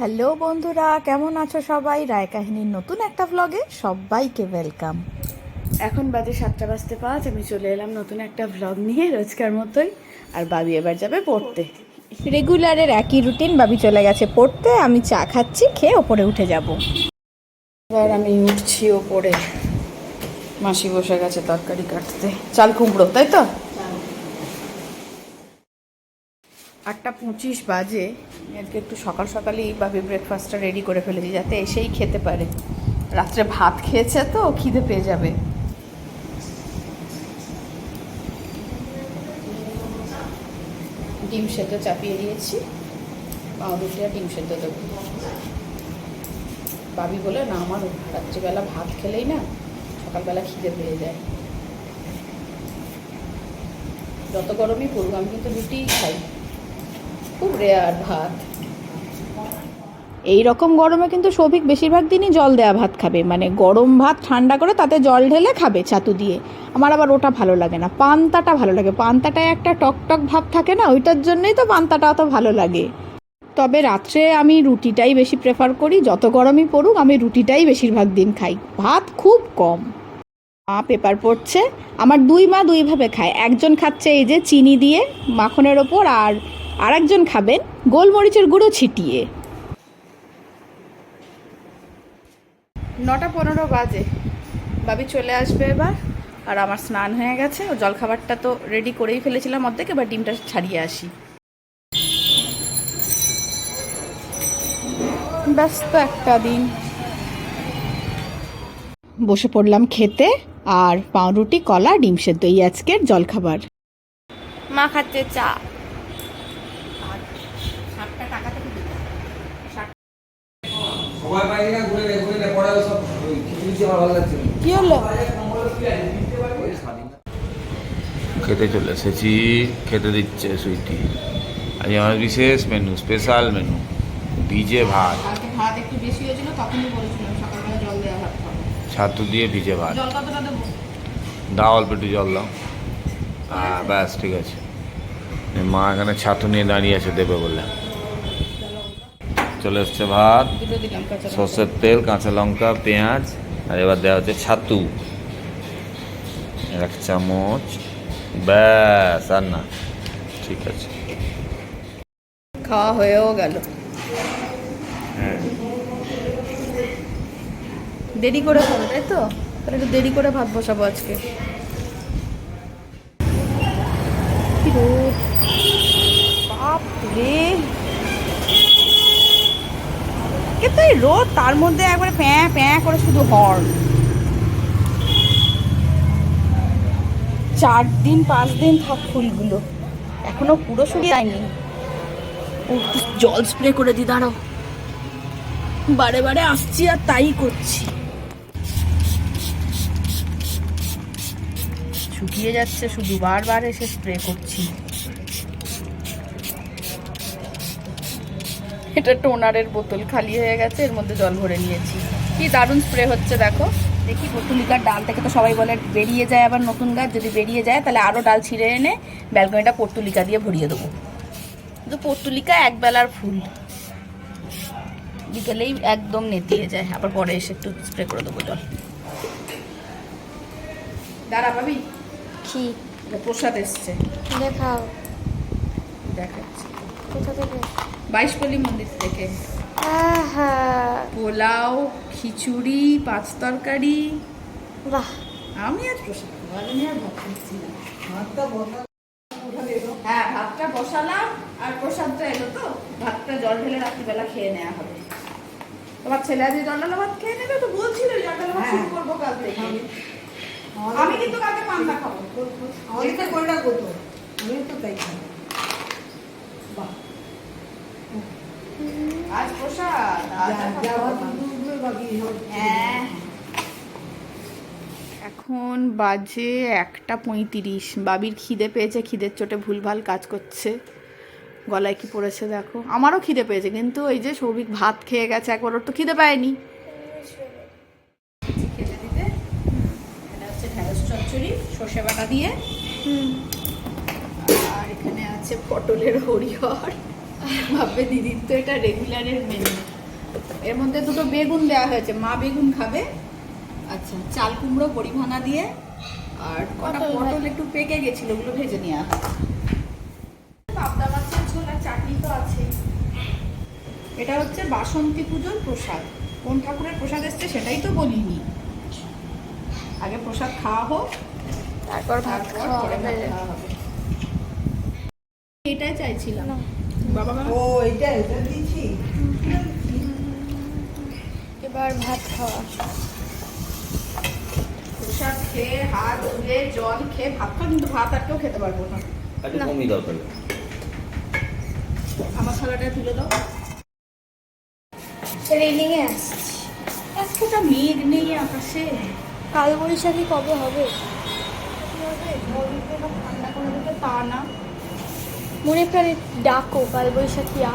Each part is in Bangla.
হ্যালো বন্ধুরা কেমন আছো সবাই? রায় কাহিনীর নতুন একটা ভ্লগে সবাইকে ওয়েলকাম এখন বাজে সাতটা বাজতে পাঁচ আমি চলে এলাম নতুন একটা ভ্লগ নিয়ে রোজকার মতোই আর বাবি এবার যাবে পড়তে। রেগুলারের একই রুটিন বাবি চলে গেছে পড়তে আমি চা খাচ্ছি খেয়ে ওপরে উঠে যাব। এবার আমি উঠছি ওপরে। মাসি বসে গেছে তরকারি কাটতে। চাল কুমড়ো তাই তো? আটটা পঁচিশ বাজে। আজকে একটু সকাল সকালই ভাবি ব্রেকফাস্টটা রেডি করে ফেলেছি যাতে এসেই খেতে পারে। রাত্রে ভাত খেয়েছে তো, খিদে পেয়ে যাবে। ডিম সেদ্ধ চাপিয়ে দিয়েছি। পাউরুটি ডিম সেদ্ধ দেবো। বাবি বলে, না আমার রাত্রিবেলা ভাত খেলেই না সকালবেলা খিদে পেয়ে যায়। যত গরমই পড়ুক, আমি কিন্তু রুটিই খাই। খুব রেয়ার ভাত। এই রকম গরমে কিন্তু সৌভিক বেশিরভাগ দিনই জল দেওয়া ভাত খাবে। মানে গরম ভাত ঠান্ডা করে তাতে জল ঢেলে খাবে ছাতু দিয়ে। আমার আবার ওটা ভালো লাগে না, পান্তাটা ভালো লাগে। পান্তাটায় একটা টক টক ভাব থাকে না, ওইটার জন্যই তো পান্তাটা অত ভালো লাগে। তবে রাত্রে আমি রুটিটাই বেশি প্রেফার করি, যত গরমই পড়ুক আমি রুটিটাই বেশিরভাগ দিন খাই। ভাত খুব কম। মা পেপার পড়ছে, আমার দুই মা দুইভাবে খায়। একজন খাচ্ছে এই যে চিনি দিয়ে মাখনের ওপর আর আরেকজন খাবেন গোলমরিচের গুঁড়ো ছিটিয়ে। নটা পনেরো বাজে। বাবি চলে আসবে এবার আর আমার স্নান হয়ে গেছে। ও জলখাবারটা তো রেডি করেই ফেলেছিলাম অর্ধেক এবার ডিমটা ছাড়িয়ে আসি। ব্যস্ত একটা দিন। বসে পড়লাম খেতে আর পাউরুটি কলা ডিম সেদ্ধ এই আজকের জলখাবার। মা খাচ্ছে চা। সময় পাইনি না ঘুরে নে ঘুরে নে পরে সব। আমার ভালো লাগছে। কি হলো? খেতে চলে এসেছি। খেতে দিচ্ছে সুইটি। আজ আমার বিশেষ মেনু স্পেশাল মেনু ভিজে ভাত। ভাত একটু বেশি হয়েছিল তখনই বলেছিলাম সকালবেলা জল দেওয়া ভাত খাব। ছাতু দিয়ে ভিজে ভাত। জল কতটা দেবো? দাও অল্প একটু জল দাও। ব্যাস ঠিক আছে। মা এখানে ছাতু নিয়ে দাঁড়িয়ে আছে দেবে বলে। চলে এসছে ভাত। সর্ষের তেল কাঁচা লঙ্কা পেঁয়াজ আর এবার দেওয়া হচ্ছে ছাতু। এক চামচ। ব্যাস আর না। ঠিক আছে। খাওয়া হয়েও গেল। হ্যাঁ। দেরি করে খাব তাই তো? তাহলে একটু দেরি করে ভাত বসাবো আজকে। কি রোদ। বাপ রে কিন্তু এই রোদ, তার মধ্যে একবারে প্যাঁ প্যাঁ করে শুধু হর্ন। চার দিন, পাঁচ দিন থাক ফুলগুলো। এখনও পুরো শুকিয়ে যায়নি। জল স্প্রে করে দি, দাঁড়াও। বারে বারে আসছি আর তাই করছি। শুকিয়ে যাচ্ছে, শুধু বারবার এসে স্প্রে করছি। এটা টোনারের বোতল খালি হয়ে গেছে এর মধ্যে জল ভরে নিয়েছি। কি দারুণ স্প্রে হচ্ছে দেখো। দেখি পর্তুলিকার ডাল থেকে তো সবাই বলে বেরিয়ে যায় আবার নতুন গাছ যদি বেরিয়ে যায় তাহলে আরও ডাল ছিঁড়ে এনে ব্যালকনিটা পর্তুলিকা দিয়ে ভরিয়ে দেবো। কিন্তু পর্তুলিকা এক বেলার ফুল। বিকেলেই একদম নেতিয়ে যায় আবার পরে এসে একটু স্প্রে করে দেবো জল। দাঁড়া ভাবি। কি? প্রসাদ এসছে। দেখাও। দেখাচ্ছি। কোথা থেকে? বাইশপল্লী মন্দির থেকে। আহা। পোলাও খিচুড়ি পাঁচ তরকারি। বাহ। আমি আজ প্রসাদ আর হ্যাঁ ভাতটা বসালাম আর প্রসাদটা এলো তো। ভাতটা জল ঢেলে রাত্রিবেলা খেয়ে নেওয়া হবে। তোমার ছেলে আজ জল ভাত খেয়ে নেবে? তো বলছিল জল ভাত শুরু করব কাল থেকে। আমি কিন্তু কালকে পান্তা খাব। আমাদের তো করে রাখব তো আমি তো তাই খাই বাহ। আজ প্রসাদ হ্যাঁ এখন বাজে একটা পঁয়ত্রিশ বাবির খিদে পেয়েছে খিদের চোটে ভুলভাল কাজ করছে গলায় কি পড়েছে দেখো আমারও খিদে পেয়েছে কিন্তু এই যে সৌভিক ভাত খেয়ে গেছে একবার ওর তো খিদে পায়নি চচ্চড়ি সর্ষে বাটা দিয়ে আর এখানে আছে পটলের হরিহর ভাববে দিদির তো এটা রেগুলারের মেনু এর মধ্যে দুটো বেগুন দেওয়া হয়েছে। মা বেগুন খাবে। আচ্ছা চাল কুমড়ো পরিভানা দিয়ে আর কটা পটল একটু পেকে গেছিল ওগুলো ভেজে নেওয়া পাবদা মাছের ঝোল চাটনি তো আছে এটা হচ্ছে বাসন্তী পুজোর প্রসাদ। কোন ঠাকুরের প্রসাদ এসছে সেটাই তো বলিনি। আগে প্রসাদ খাওয়া হোক তারপর ভাত খাওয়া হবে। এটাই চাইছিলাম। বাবা ও এটা এটা দিচ্ছি এবার ভাত খাওয়া। প্রসাদ খেয়ে হাত ধুয়ে জল খেয়ে ভাত খাও কিন্তু ভাত আর কেউ খেতে পারব না। একটু কমিয়ে আমার থালাটা তুলে দাও। ট্রেনিং এ আসছি। এতটা মেঘ নেই আকাশে। কাল বৈশাখী কবে হবে? ঠান্ডা করে দিতে তা না। মনে প্রাণে ডাকো কাল বৈশাখী আ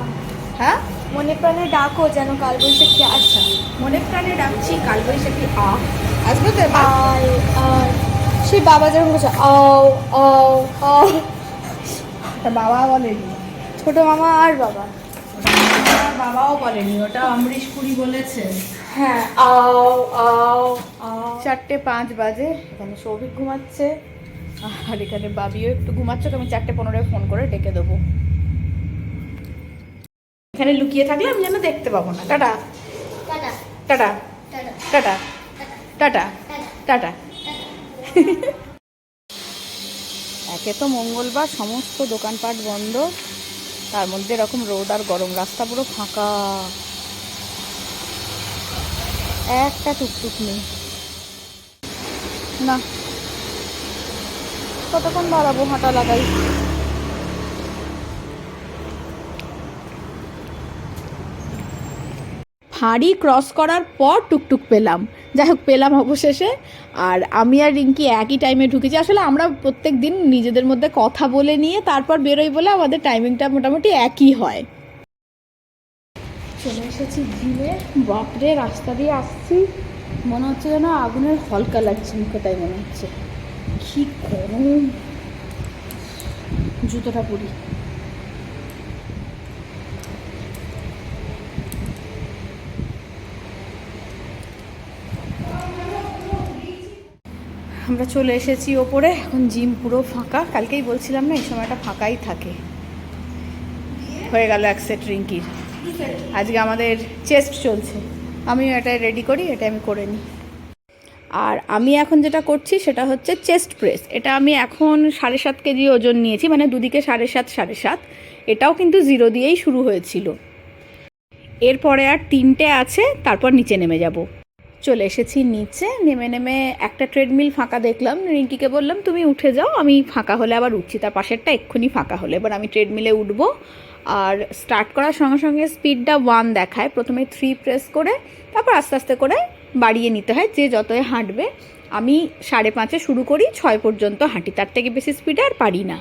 হ্যাঁ? মনে প্রাণে ডাকো যেন কাল বৈশাখী আসা। মনে প্রাণে ডাকছি কালবৈশাখী আ আসবে তো? আয় আয় সেই বাবা যেরকম বলছে আও আও আও। বাবা বলেনি। ছোট মামা আর বাবা? বাবাও বলেনি ওটা অমরিশ পুরী বলেছে। হ্যাঁ আও আও আও। চারটে পাঁচ বাজে। এখানে সৌভিক ঘুমাচ্ছে। আর এখানে বাবিও একটু ঘুমাচ্ছে আমি চারটে পনেরোয় ফোন করে ডেকে দেবো। এখানে লুকিয়ে থাকলে আমি যেন দেখতে পাবো না। Tata. Tata. Tata. Tata. Tata. Tata. একে তো মঙ্গলবার সমস্ত দোকানপাট বন্ধ। তার মধ্যে এরকম রোদ আর গরম রাস্তা পুরো ফাঁকা। একটা টুকটুক নেই। না। কতক্ষণ দাঁড়াবো হাঁটা লাগাই? ফাঁড়ি ক্রস করার পর টুকটুক পেলাম। যাই হোক পেলাম অবশেষে। আর আমি আর রিঙ্কি একই টাইমে ঢুকেছি। আসলে আমরা প্রত্যেক দিন নিজেদের মধ্যে কথা বলে নিয়ে তারপর বেরোই বলে আমাদের টাইমিংটা মোটামুটি একই হয়। চলে এসেছি জিমে বাপরে রাস্তা দিয়ে আসছি। মনে হচ্ছে যেন আগুনের হলকা লাগছে মুখে তাই মনে হচ্ছে। কি গরম। জুতোটা পরি। আমরা চলে এসেছি ওপরে, এখন জিম পুরো ফাঁকা। কালকেই বলছিলাম না, এই সময়টা ফাঁকাই থাকে। হয়ে গেল এক সেট রিঙ্কির। আজকে আমাদের চেস্ট চলছে। আমিও এটা রেডি করি এটা আমি করে নিই। আর আমি এখন যেটা করছি সেটা হচ্ছে চেস্ট প্রেস। এটা আমি এখন সাড়ে সাত কেজি ওজন নিয়েছি মানে দুদিকে সাড়ে সাত সাড়ে সাত। এটাও কিন্তু জিরো দিয়েই শুরু হয়েছিল। এরপরে আর তিনটে আছে, তারপর নিচে নেমে যাব। চলে এসেছি নিচে, নেমে নেমে একটা ট্রেডমিল ফাঁকা দেখলাম। রিঙ্কিকে বললাম, তুমি উঠে যাও, আমি ফাঁকা হলে আবার উঠছি। তার পাশেরটা এক্ষুনি ফাঁকা হলে, এবার আমি ট্রেডমিলে উঠব। আর স্টার্ট করার সঙ্গে সঙ্গে স্পিডটা ওয়ান দেখায়। প্রথমে থ্রি প্রেস করে, তারপর আস্তে আস্তে করে বাড়িয়ে নিতে হয়, যে যতই হাঁটবে, আমি সাড়ে পাঁচে শুরু করি, ছয় পর্যন্ত হাঁটি। তার থেকে বেশি স্পিডে আর পারি না।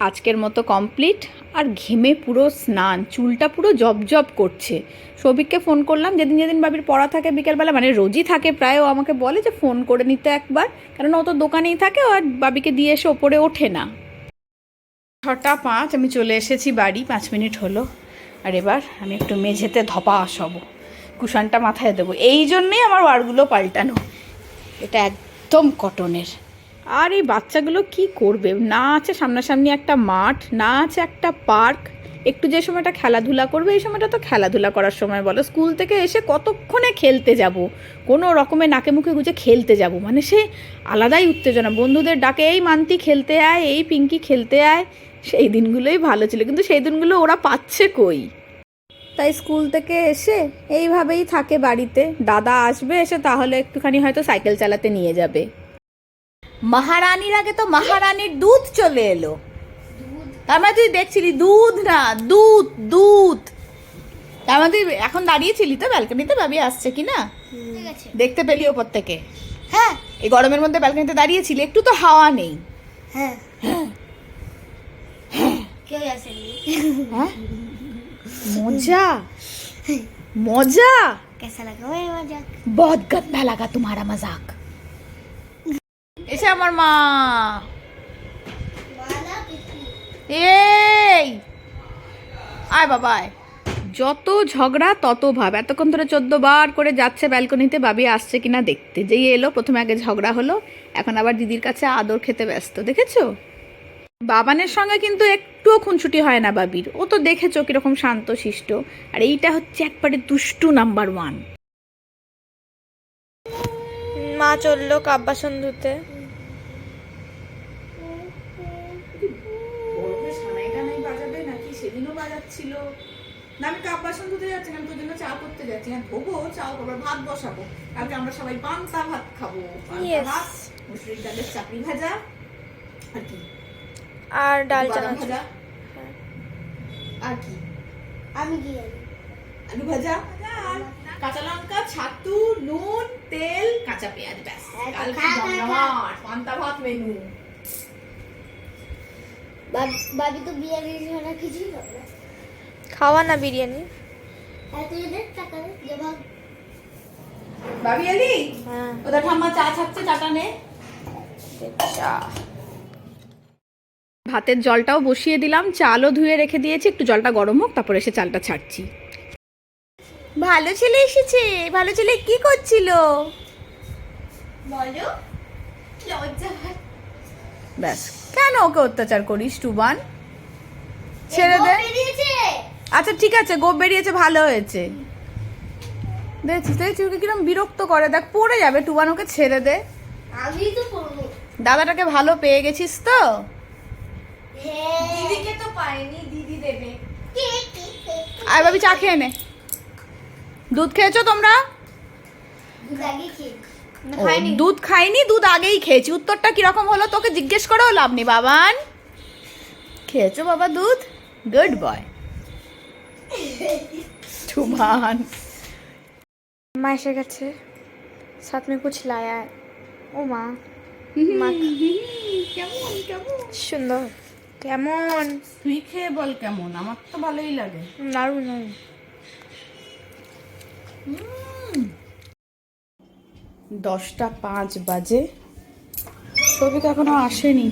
আজকের মতো কমপ্লিট আর ঘেমে পুরো স্নান, চুলটা পুরো জব জব করছে। সৌভিককে ফোন করলাম, যেদিন যেদিন বাবির পড়া থাকে বিকেলবেলা মানে রোজই থাকে প্রায়, ও আমাকে বলে যে ফোন করে নিতে একবার, কারণ ও তো দোকানেই থাকে আর বাবিকে দিয়ে এসে ওপরে ওঠে না। ছটা পাঁচ, আমি চলে এসেছি বাড়ি, পাঁচ মিনিট হলো। আর এবার আমি একটু মেঝেতে ধপা আসব কুশানটা মাথায় দেবো। এই জন্যেই আমার ওয়ারগুলো পাল্টানো। এটা একদম কটনের। আর এই বাচ্চাগুলো কি করবে? না আছে সামনাসামনি একটা মাঠ, না আছে একটা পার্ক। একটু যে সময়টা খেলাধুলা করবে, এই সময়টা তো খেলাধুলা করার সময় বলো। স্কুল থেকে এসে কতক্ষণে খেলতে যাব? কোনো রকমে নাকে মুখে গুজে খেলতে যাব। মানে সে আলাদাই উত্তেজনা। বন্ধুদের ডাকে, এই মান্তি খেলতে আয়, এই পিঙ্কি খেলতে আয়। সেই দিনগুলোই ভালো ছিল। কিন্তু সেই দিনগুলো ওরা পাচ্ছে কই? তাই স্কুল থেকে এসে এইভাবেই থাকে বাড়িতে। দাদা আসবে এসে তাহলে একটুখানি হয়তো সাইকেল চালাতে নিয়ে যাবে। মহারানীর আগে তো মহারানীর দুধ চলে এলো। তার মানে তুই দেখছিলি দুধ না দুধ দুধ। তার মানে তুই এখন দাঁড়িয়েছিলি তো ব্যালকনিতে? ভাবি আসছে কি না? দেখতে পেলি ওপর থেকে। হ্যাঁ। এই গরমের মধ্যে ব্যালকনিতে দাঁড়িয়েছিলি একটু তো হাওয়া নেই। হ্যাঁ। কেউ আসেনি। হ্যাঁ? মজা মজা कैसा लगा वही मजाक बहुत गंदा लगा तुम्हारा मजाक এসে আমার মা এই আয় বাবা আয় যত ঝগড়া তত ভাব এতক্ষণ ধরে চোদ্দ বার করে যাচ্ছে ব্যালকনিতে বাবি আসছে কিনা দেখতে যেই এলো প্রথমে আগে ঝগড়া হলো এখন আবার দিদির কাছে আদর খেতে ব্যস্ত দেখেছো বাবানের সঙ্গে কিন্তু একটুও খুনছুটি হয় না বাবির। ও তো দেখেছ কীরকম শান্ত শিষ্ট। আর এইটা হচ্ছে একবারে দুষ্টু নাম্বার ওয়ান। মা চলল কাব্বাসন ধুতে। সেদিনও বাজাচ্ছিল। না আমি কাপ বাসন ধুতে যাচ্ছি না আমি তোর জন্য চা করতে যাচ্ছি হ্যাঁ ধোবো চা করব ভাত বসাবো। কালকে আমরা সবাই পান্তা ভাত খাব। পান্তা ভাত মুসুরির ডালের চাপড়ি ভাজা আর কি। আর ডাল চানাচুর। আর কি? আমি কি আলু ভাজা? আর কাঁচা লঙ্কা ছাতু নুন তেল কাঁচা পেঁয়াজ ব্যাস। হ্যাঁ, কালকে। জমজমাট পান্তা ভাত মেনু বাব- বাবি তো বিরিয়ানি ছাড়া কিছুই খাবে না। খাওয়া না বিরিয়ানি? আর তুই দেখ টাকা দে যে ভাগ। হ্যাঁ। ওদের ঠাম্মা চা ছাড়ছে চাটা নে। চা। ভাতের জলটাও বসিয়ে দিলাম চালও ধুয়ে রেখে দিয়েছি একটু জলটা গরম হোক তারপরে এসে চালটা ছাড়ছি। ভালো ছেলে এসেছে ভালো ছেলে কি করছিল? বলো ব্যাস কেন ওকে অত্যাচার করিস টুবান? ছেড়ে দে। আচ্ছা ঠিক আছে গোপ বেরিয়েছে ভালো হয়েছে। দেখছিস দেখছিস ওকে কিরম বিরক্ত করে। দেখ পড়ে যাবে টুবান ওকে ছেড়ে দে। আমি তো দাদাটাকে ভালো পেয়ে গেছিস তো? দিদিকে তো পাইনি দিদি দেবে। আয় ভাবি চা খেয়ে নে। দুধ খেয়েছো তোমরা? দুধ খাইনি। দুধ আগেই খেয়েছি। উত্তরটা কীরকম হলো তোকে জিজ্ঞেস করেও লাভ নেই বাবান। খেয়েছো বাবা দুধ? গুড বয় টুবান মা এসে গেছে। সাথ মে। কুছ লায়া है ও মা মা কেমন কেমন? সুন্দর। কেমন? তুই খেয়ে বল কেমন আমার তো ভালোই লাগে। দারুণ দশটা পাঁচ বাজে। সবিক এখনও আসেনি।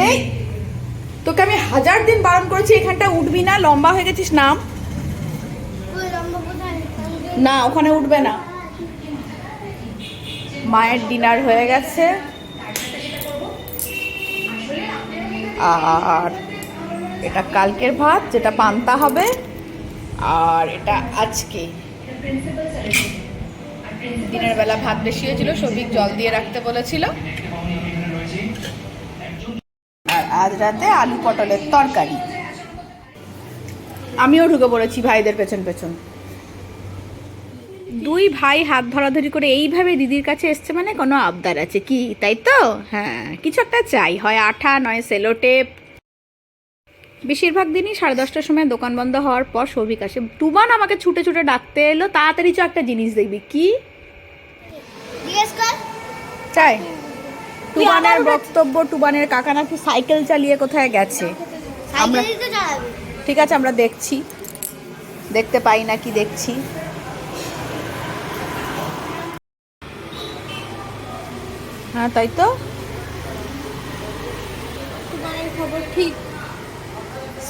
এই তোকে আমি হাজার দিন বারণ করেছি এখানটা উঠবি না লম্বা হয়ে গেছিস নাম। না ওখানে উঠবে না। মায়ের ডিনার হয়ে গেছে। আর এটা কালকের ভাত, যেটা পান্তা হবে, আর এটা আজকে। দিনের বেলা ভাত বেশি হয়েছিল সবিক জল দিয়ে রাখতে বলেছিল। আর আজ রাতে আলু পটলের তরকারি। আমিও ঢুকে পড়েছি ভাইদের পেছন পেছন। দুই ভাই হাত ধরাধরি করে এইভাবে দিদির কাছে এসছে মানে কোনো আবদার আছে কি তাই তো? হ্যাঁ কিছু একটা চাই হয় আঠা নয় সেলোটেপ বেশিরভাগ দিনই সাড়ে দশটার সময় দোকান বন্ধ হওয়ার পর সৌভিক আসে। টুবান আমাকে ছুটে ছুটে ডাকতে এলো তাড়াতাড়ি চ একটা জিনিস দেখবি কি? চাই। টুবানের বক্তব্য টুবানের কাকা নাকি সাইকেল চালিয়ে কোথায় গেছে? আমরা ঠিক আছে আমরা দেখছি। দেখতে পাই না কি দেখছি। হ্যাঁ তাই তো? খবর ঠিক।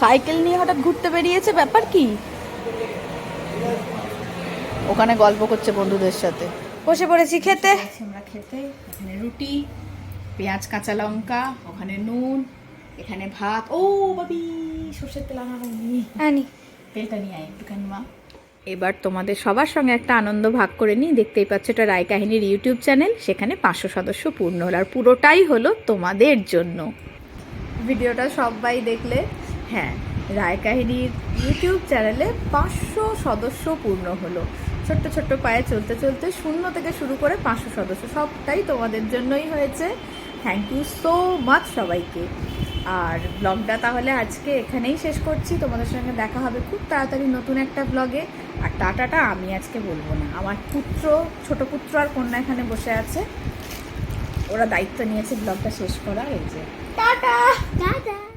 সাইকেল নিয়ে হঠাৎ ঘুরতে বেরিয়েছে ব্যাপার কি? ওখানে গল্প করছে বন্ধুদের সাথে। বসে পড়েছি খেতে। আমরা খেতে। এখানে রুটি পেঁয়াজ কাঁচা লঙ্কা ওখানে নুন এখানে ভাত। ও বাবি সর্ষের তেল আনা। তেলটা নিয়ে আয় একটুখানি মা। এবার তোমাদের সবার সঙ্গে একটা আনন্দ ভাগ করে নিই। দেখতেই পাচ্ছ এটা রায় কাহিনীর ইউটিউব চ্যানেল সেখানে পাঁচশো সদস্য পূর্ণ হলো। আর পুরোটাই হলো তোমাদের জন্য। ভিডিওটা সবাই দেখলে? হ্যাঁ রায় কাহিনীর ইউটিউব চ্যানেলে পাঁচশো সদস্য পূর্ণ হলো। ছোট্ট ছোট্ট পায়ে চলতে চলতে শূন্য থেকে শুরু করে পাঁচশো সদস্য সবটাই তোমাদের জন্যই হয়েছে। থ্যাংক ইউ সো মাচ সবাইকে। আর ব্লগটা তাহলে আজকে এখানেই শেষ করছি। তোমাদের সঙ্গে দেখা হবে খুব তাড়াতাড়ি নতুন একটা ব্লগে আর টাটাটা আমি আজকে বলব না। আমার পুত্র, ছোট পুত্র আর কন্যা এখানে বসে আছে। ওরা দায়িত্ব নিয়েছে ব্লগটা শেষ করা, এই যে। টাটা! টাটা!